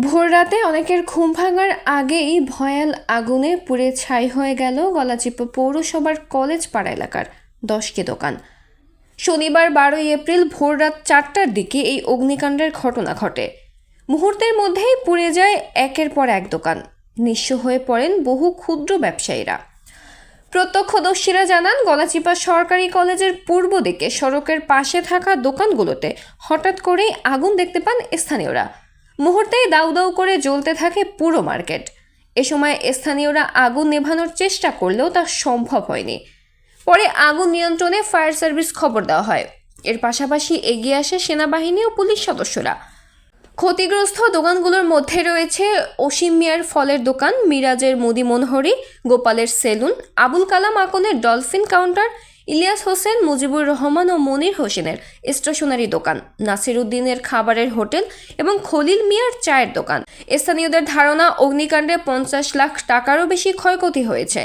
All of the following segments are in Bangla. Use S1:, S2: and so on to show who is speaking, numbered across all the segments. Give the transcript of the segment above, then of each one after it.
S1: ভোররাতে অনেকের ঘুম ভাঙার আগেই ভয়াল আগুনে পুড়ে ছাই হয়ে গেল গলাচিপা পৌরসভার কলেজ পাড়া এলাকার দশটি দোকান। শনিবার বারোই এপ্রিল ভোররাত চারটার দিকে এই অগ্নিকাণ্ডের ঘটনা ঘটে। মুহূর্তের মধ্যেই পুড়ে যায় একের পর এক দোকান। নিঃস্ব হয়ে পড়েন বহু ক্ষুদ্র ব্যবসায়ীরা। প্রত্যক্ষদর্শীরা জানান, গলাচিপা সরকারি কলেজের পূর্ব দিকে সড়কের পাশে থাকা দোকানগুলোতে হঠাৎ করেই আগুন দেখতে পান স্থানীয়রা। মুহূর্তেই দাউ দাউ করে জ্বলতে থাকে পুরো মার্কেট। এ সময় স্থানীয়রা আগুন নেভানোর চেষ্টা করলেও তা সম্ভব হয়নি। পরে আগুন নিয়ন্ত্রণে ফায়ার সার্ভিস খবর দেওয়া হয়। এর পাশাপাশি এগিয়ে আসে সেনাবাহিনী ও পুলিশ সদস্যরা। ক্ষতিগ্রস্ত দোকানগুলোর মধ্যে রয়েছে অসীম মিয়ার ফলের দোকান, মিরাজের মুদি মনোহরি গোপালের সেলুন, আবুল কালাম আকনের ডলফিন কাউন্টার ইলিয়াস হোসেন, মুজিবুর রহমান ও মনির হোসেনের স্টেশনারি দোকান নাসির উদ্দিনের খাবারের হোটেল এবং খলিল মিয়ার চায়ের দোকান। স্থানীয়দের ধারণা, অগ্নিকাণ্ডে পঞ্চাশ লাখ টাকারও বেশি ক্ষয়ক্ষতি হয়েছে।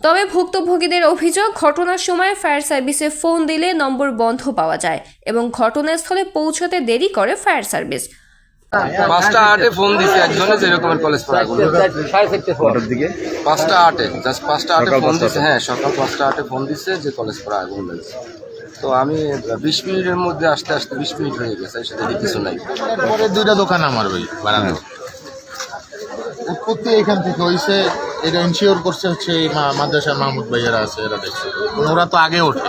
S1: তবে ভুক্তভোগীদের অভিযোগ, ঘটনার সময় ফায়ার সার্ভিসে ফোন দিলে নম্বর বন্ধ পাওয়া যায় এবং ঘটনাস্থলে পৌঁছতে দেরি করে ফায়ার সার্ভিস।
S2: পাঁচটা আটে ফোন দিছে একজনে যে এরকমের কলেজ পড়া
S3: কটার দিকে?
S2: পাঁচটা আটে জাস্ট পাঁচটা আটে ফোন দিছে হ্যাঁ সকাল পাঁচটা আটে ফোন দিছে যে কলেজ পড়া আগুন লেগেছে তো আমি বিশ মিনিটের মধ্যে আসতে আসতে বিশ মিনিট হয়ে গেছে দেখি কিছু নাই।
S4: পরে দুইটা দোকান আমার ভাই বানানো উৎপত্তি এখান থেকে হইছে এটা ইনশিওর করছে হচ্ছে মাদ্রাসার মাহমুদ ভাইয়েরা আছে এরা দেখছে। ওরা তো আগে ওঠে।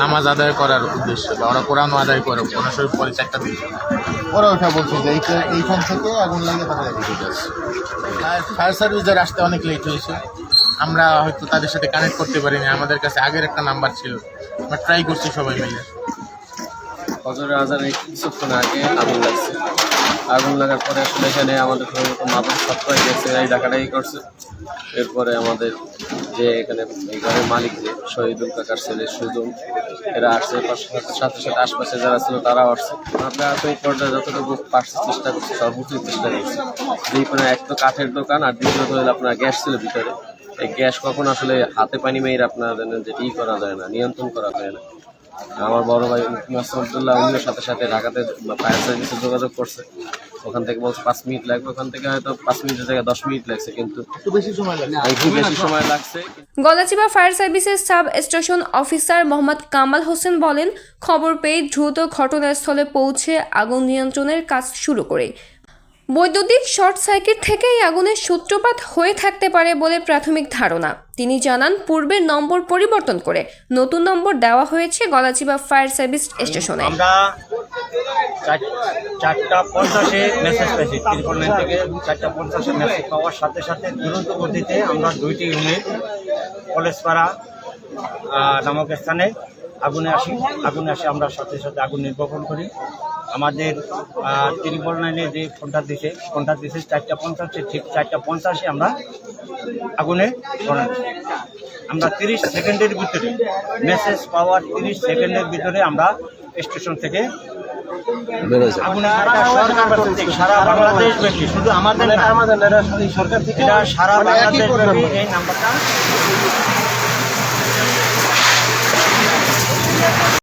S4: নামাজ আদায় করার উদ্দেশ্যে বা ওরা কোরআন আদায় করে কোরআন শরীফ পরে চারটা দিকে ওরা ওঠা বলছে যে এইখান থেকে আগুন লাগে তারা এদিকে যাচ্ছে ফায়ার সার্ভিসের আসতে অনেক লেট হয়েছে। আমরা হয়তো তাদের সাথে কানেক্ট করতে পারিনি। আমাদের কাছে আগের একটা নাম্বার ছিল। আমরা ট্রাই করছি সবাই মিলে।
S5: কিছুক্ষণ আগে আগুন লাগছে। আগুন লাগার পরে আসলে এখানে আমাদের মতো মাদক সত্য হয়ে গেছে, এই ডাকাডাকি করছে। এরপরে আমাদের যে এখানে এই ঘরের মালিক যে শহীদুল কাকার ছেলে সুজন, এরা আসছে সাথে সাথে আশপাশে যারা ছিল তারাও আসছে। আমরা প্রাথমিক পর্যায়ে যতটুকু পারছি চেষ্টা করছি সর্বোচ্চ চেষ্টা করছি। যেই কোনো এক তো কাঠের দোকান আর দ্বিতীয়ত হলো আপনার গ্যাস ছিল ভিতরে। এই গ্যাস কখন আসলে হাতে পানি মেয়ের আপনার যেটি করা যায় না, নিয়ন্ত্রণ করা যায় না। আমার বড় ভাই মাসুদুল্লাহ সাথে সাথে ঢাকাতে ফায়ার সার্ভিসে যোগাযোগ করছে। ওখান থেকে বলছে পাঁচ মিনিট লাগবে ওখান থেকে হয়তো পাঁচ মিনিটের জায়গায় দশ মিনিট লাগছে কিন্তু
S4: একটু বেশি সময় লাগে
S5: একটু বেশি সময় লাগছে।
S1: গলাচিপা ফায়ার সার্ভিসের sub station officer Mohammad Kamal Hossain বলেন খবর পেয়ে দ্রুত ঘটনাস্থলে পৌঁছে আগুন নিয়ন্ত্রণের কাজ শুরু করে। বৈদ্যুতিক শর্ট সার্কিট থেকেই আগুনের সূত্রপাত হয়ে থাকতে পারে বলে প্রাথমিক ধারণা। তিনি জানান পূর্বের নম্বর পরিবর্তন করে নতুন নম্বর দেওয়া হয়েছে গলাচিপা ফায়ার সার্ভিস স্টেশনে।
S6: আমরা চার- চারটা পঞ্চাশে মেসেজ পেয়েছি ত্রিপল লাইন থেকে চারটা পঞ্চাশে মেসেজ পাওয়ার সাথে সাথে দ্রুত গতিতে আমরা দুইটি ইউনিট কলেজপাড়া নামক স্থানে আগুনে আসি আগুনে আসি আমরা সাথে সাথে আগুন নির্বাপন করি। আমাদের ত্রিপল লাইনে যে ফোনটা দিছে ফোনটা দিছে চারটা পঞ্চাশে ঠিক চারটা পঞ্চাশে আমরা আগুনে ধরান আমরা তিরিশ সেকেন্ডের ভিতরে মেসেজ পাওয়ার তিরিশ সেকেন্ডের ভিতরে আমরা স্টেশন থেকে আগুনে সারা বাংলাদেশ ব্যাপী শুধু আমাদের না, এটা সারা বাংলাদেশ ব্যাপী এই নাম্বারটা।